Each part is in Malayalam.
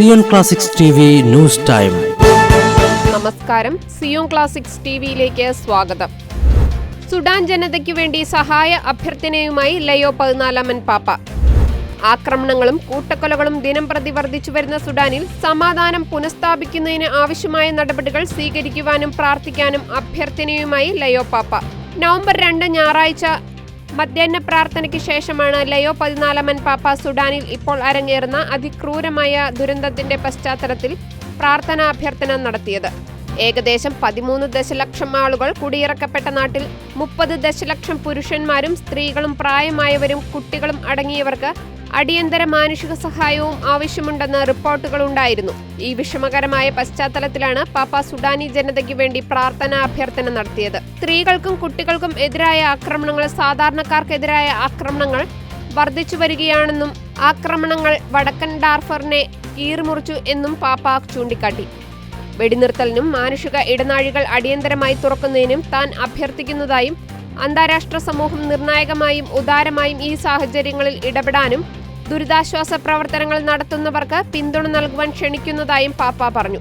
Zion classics news time. നമസ്കാരം. സിയോൺ ക്ലാസിക്സ് ടി വിയിലേക്ക് സ്വാഗതം. സുഡാൻ ജനതയ്ക്ക് വേണ്ടി സഹായ അഭ്യർത്ഥനയുമായി ലയോ പതിനാലാമൻ പാപ്പ. ആക്രമണങ്ങളും കൂട്ടക്കൊലകളും ദിനം പ്രതി വർദ്ധിച്ചു വരുന്ന സുഡാനിൽ സമാധാനം പുനഃസ്ഥാപിക്കുന്നതിന് ആവശ്യമായ നടപടികൾ സ്വീകരിക്കുവാനും പ്രാർത്ഥിക്കാനും അഭ്യർത്ഥനയുമായി ലയോ പാപ്പ. നവംബർ രണ്ട് ഞായറാഴ്ച മധ്യാഹ്ന പ്രാർത്ഥനയ്ക്ക് ശേഷമാണ് ലയോ പതിനാലാമൻ പാപ്പ സുഡാനിൽ ഇപ്പോൾ അരങ്ങേറുന്ന അതിക്രൂരമായ ദുരന്തത്തിന്റെ പശ്ചാത്തലത്തിൽ പ്രാർത്ഥനാ അഭ്യർത്ഥന നടത്തിയത്. ഏകദേശം പതിമൂന്ന് ദശലക്ഷം ആളുകൾ കുടിയിറക്കപ്പെട്ട നാട്ടിൽ മുപ്പത് ദശലക്ഷം പുരുഷന്മാരും സ്ത്രീകളും പ്രായമായവരും കുട്ടികളും അടങ്ങിയവർക്ക് അടിയന്തര മാനുഷിക സഹായവും ആവശ്യമുണ്ടെന്ന് റിപ്പോർട്ടുകളുണ്ടായിരുന്നു. ഈ വിഷമകരമായ പശ്ചാത്തലത്തിലാണ് പാപ്പ സുഡാനി ജനതയ്ക്ക് വേണ്ടി പ്രാർത്ഥനാ അഭ്യർത്ഥന നടത്തിയത്. സ്ത്രീകൾക്കും കുട്ടികൾക്കും എതിരായ ആക്രമണങ്ങൾ സാധാരണക്കാർക്കെതിരായ ആക്രമണങ്ങൾ വർദ്ധിച്ചു വരികയാണെന്നും ആക്രമണങ്ങൾ വടക്കൻ ഡാർഫറിനെ കീറിമുറിച്ചു എന്നും പാപ്പ ചൂണ്ടിക്കാട്ടി. വെടിനിർത്തലിനും മാനുഷിക ഇടനാഴികൾ അടിയന്തരമായി തുറക്കുന്നതിനും താൻ അഭ്യർത്ഥിക്കുന്നതായും അന്താരാഷ്ട്ര സമൂഹം നിർണായകമായും ഉദാരമായും ഈ സാഹചര്യങ്ങളിൽ ഇടപെടാനും ദുരിതാശ്വാസ പ്രവർത്തനങ്ങൾ നടത്തുന്നവർക്ക് പിന്തുണ നൽകുവാൻ ക്ഷണിക്കുന്നതായും പാപ്പ പറഞ്ഞു.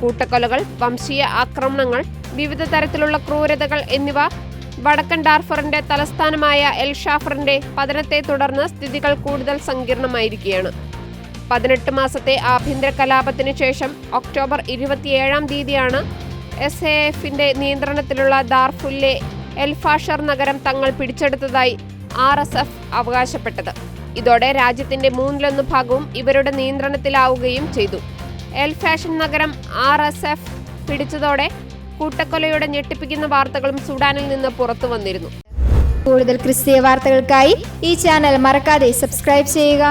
കൂട്ടക്കൊലകൾ വംശീയ ആക്രമണങ്ങൾ വിവിധ തരത്തിലുള്ള ക്രൂരതകൾ എന്നിവ വടക്കൻ ഡാർഫറിന്റെ തലസ്ഥാനമായ എൽ ഷാഫറിന്റെ പതനത്തെ തുടർന്ന് സ്ഥിതികൾ കൂടുതൽ സങ്കീർണമായിരിക്കുകയാണ്. പതിനെട്ട് മാസത്തെ ആഭ്യന്തര കലാപത്തിന് ശേഷം ഒക്ടോബർ ഇരുപത്തിയേഴാം തീയതിയാണ് എസ് എ എഫിന്റെ നിയന്ത്രണത്തിലുള്ള ദാർഫുല്ലെ എൽഫാഷർ നഗരം തങ്ങൾ പിടിച്ചെടുത്തതായി ആർ അവകാശപ്പെട്ടത്. ഇതോടെ രാജ്യത്തിന്റെ മൂന്നിലൊന്ന് ഭാഗവും ഇവരുടെ നിയന്ത്രണത്തിലാവുകയും ചെയ്തു. എൽ ഫാഷൻ നഗരം ആർ എസ് എഫ് പിടിച്ചതോടെ കൂട്ടക്കൊലയുടെ ഞെട്ടിപ്പിക്കുന്ന വാർത്തകളും സുഡാനിൽ നിന്ന് പുറത്തു വന്നിരുന്നു. കൂടുതൽ ക്രിസ്തീയ വാർത്തകൾക്കായി ഈ ചാനൽ മറക്കാതെ സബ്സ്ക്രൈബ് ചെയ്യുക.